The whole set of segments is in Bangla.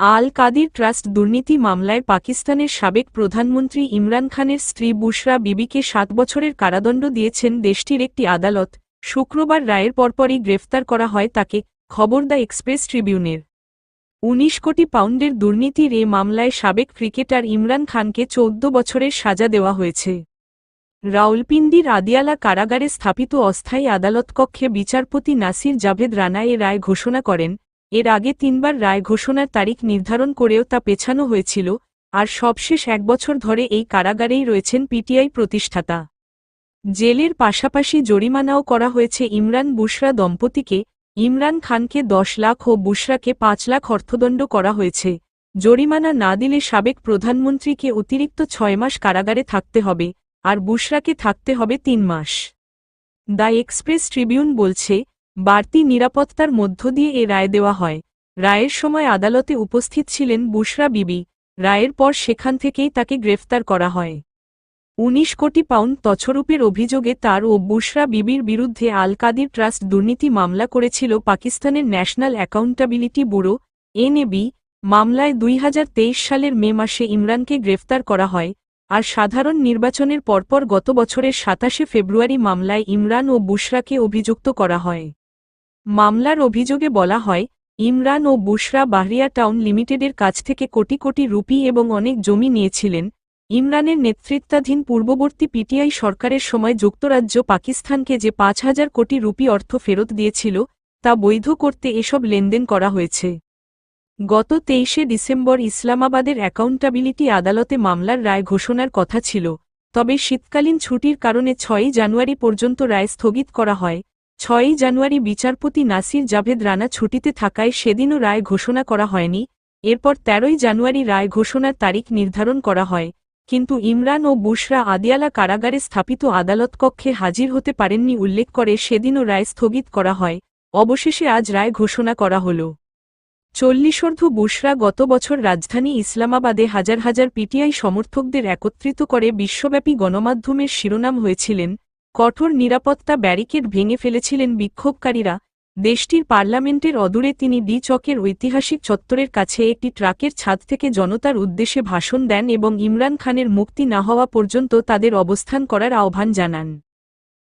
আল কাদির ট্রাস্ট দুর্নীতি মামলায় পাকিস্তানের সাবেক প্রধানমন্ত্রী ইমরান খানের স্ত্রী বুশরা বিবিকে সাত বছরের কারাদণ্ড দিয়েছেন দেশটির একটি আদালত। শুক্রবার রায়ের পরপরই গ্রেফতার করা হয় তাকে, খবর দ্য এক্সপ্রেস ট্রিবিউনের। উনিশ কোটি পাউন্ডের দুর্নীতির এ মামলায় সাবেক ক্রিকেটার ইমরান খানকে চৌদ্দ বছরের সাজা দেওয়া হয়েছে। রাউলপিন্ডির আদিয়ালা কারাগারে স্থাপিত অস্থায়ী আদালত কক্ষে বিচারপতি নাসির জাভেদ রানা এ রায় ঘোষণা করেন এর আগে তিনবার রায় ঘোষণার তারিখ নির্ধারণ করেও তা পেছানো হয়েছিল, আর সবশেষ এক বছর ধরে এই কারাগারেই রয়েছেন পিটিআই প্রতিষ্ঠাতা। জেলের পাশাপাশি জরিমানাও করা হয়েছে ইমরান বুশরা দম্পতিকে, ইমরান খানকে দশ লাখ ও বুশরাকে পাঁচ লাখ অর্থদণ্ড করা হয়েছে। জরিমানা না দিলে সাবেক প্রধানমন্ত্রীকে অতিরিক্ত ছয় মাস কারাগারে থাকতে হবে, আর বুশরাকে থাকতে হবে তিন মাস। দ্য এক্সপ্রেস ট্রিবিউন বলছে বাড়তি নিরাপত্তার মধ্য দিয়ে এ রায় দেওয়া হয়। রায়ের সময় আদালতে উপস্থিত ছিলেন বুশরা বিবি। রায়ের পর সেখান থেকেই তাকে গ্রেফতার করা হয়। উনিশ কোটি পাউন্ড তছরূপের অভিযোগে তার ও বুশরা বিবির বিরুদ্ধে আল কাদির ট্রাস্ট দুর্নীতি মামলা করেছিল পাকিস্তানের ন্যাশনাল অ্যাকাউন্টাবিলিটি ব্যুরো, এনএবি। মামলায় দুই হাজার তেইশ সালের মে মাসে ইমরানকে গ্রেফতার করা হয় আর সাধারণ নির্বাচনের পরপর গত বছরের সাতাশে ফেব্রুয়ারি মামলায় ইমরান ও বুশরাকে অভিযুক্ত করা হয়। মামলার অভিযোগে বলা হয়, ইমরান ও বুশরা বাহরিয়া টাউন লিমিটেডের কাছ থেকে কোটি কোটি রুপি এবং অনেক জমি নিয়েছিলেন। ইমরানের নেতৃত্বাধীন পূর্ববর্তী পিটিআই সরকারের সময় যুক্তরাজ্য পাকিস্তানকে যে পাঁচ হাজার কোটি রুপি অর্থ ফেরত দিয়েছিল, তা বৈধ করতে এসব লেনদেন করা হয়েছে। গত তেইশে ডিসেম্বর ইসলামাবাদের অ্যাকাউন্টাবিলিটি আদালতে মামলার রায় ঘোষণার কথা ছিল, তবে শীতকালীন ছুটির কারণে ছয়ই জানুয়ারি পর্যন্ত রায় স্থগিত করা হয়। ছয়ই জানুয়ারি বিচারপতি নাসির জাভেদ রানা ছুটিতে থাকায় সেদিনও রায় ঘোষণা করা হয়নি। এরপর তেরোই জানুয়ারি রায় ঘোষণার তারিখ নির্ধারণ করা হয়। কিন্তু ইমরান ও বুশরা আদিয়ালা কারাগারে স্থাপিত আদালত কক্ষে হাজির হতে পারেননি উল্লেখ করে সেদিনও রায় স্থগিত করা হয়। অবশেষে আজ রায় ঘোষণা করা হল। চল্লিশর্ধ বুশরা গত বছর রাজধানী ইসলামাবাদে হাজার হাজার পিটিআই সমর্থকদের একত্রিত করে বিশ্বব্যাপী গণমাধ্যমের শিরোনাম হয়েছিলেন কঠোর নিরাপত্তা ব্যারিকেড ভেঙে ফেলেছিলেন বিক্ষোভকারীরা। দেশটির পার্লামেন্টের অদূরে তিনি ডি চকের ঐতিহাসিক চত্বরের কাছে একটি ট্রাকের ছাদ থেকে জনতার উদ্দেশ্যে ভাষণ দেন এবং ইমরান খানের মুক্তি না হওয়া পর্যন্ত তাদের অবস্থান করার আহ্বান জানান।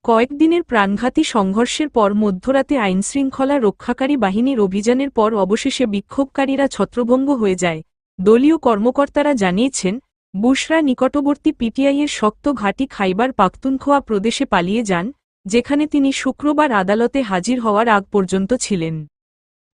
কয়েকদিনের প্রাণঘাতী সংঘর্ষের পর মধ্যরাতে আইনশৃঙ্খলা রক্ষাকারী বাহিনীর অভিযানের পর অবশেষে বিক্ষোভকারীরা ছত্রভঙ্গ হয়ে যায়। দলীয় কর্মকর্তারা জানিয়েছেন বুশরা নিকটবর্তী পিটিআইয়ের শক্ত ঘাঁটি খাইবার পাখতুনখোয়া প্রদেশে পালিয়ে যান, যেখানে তিনি শুক্রবার আদালতে হাজির হওয়ার আগ পর্যন্ত ছিলেন।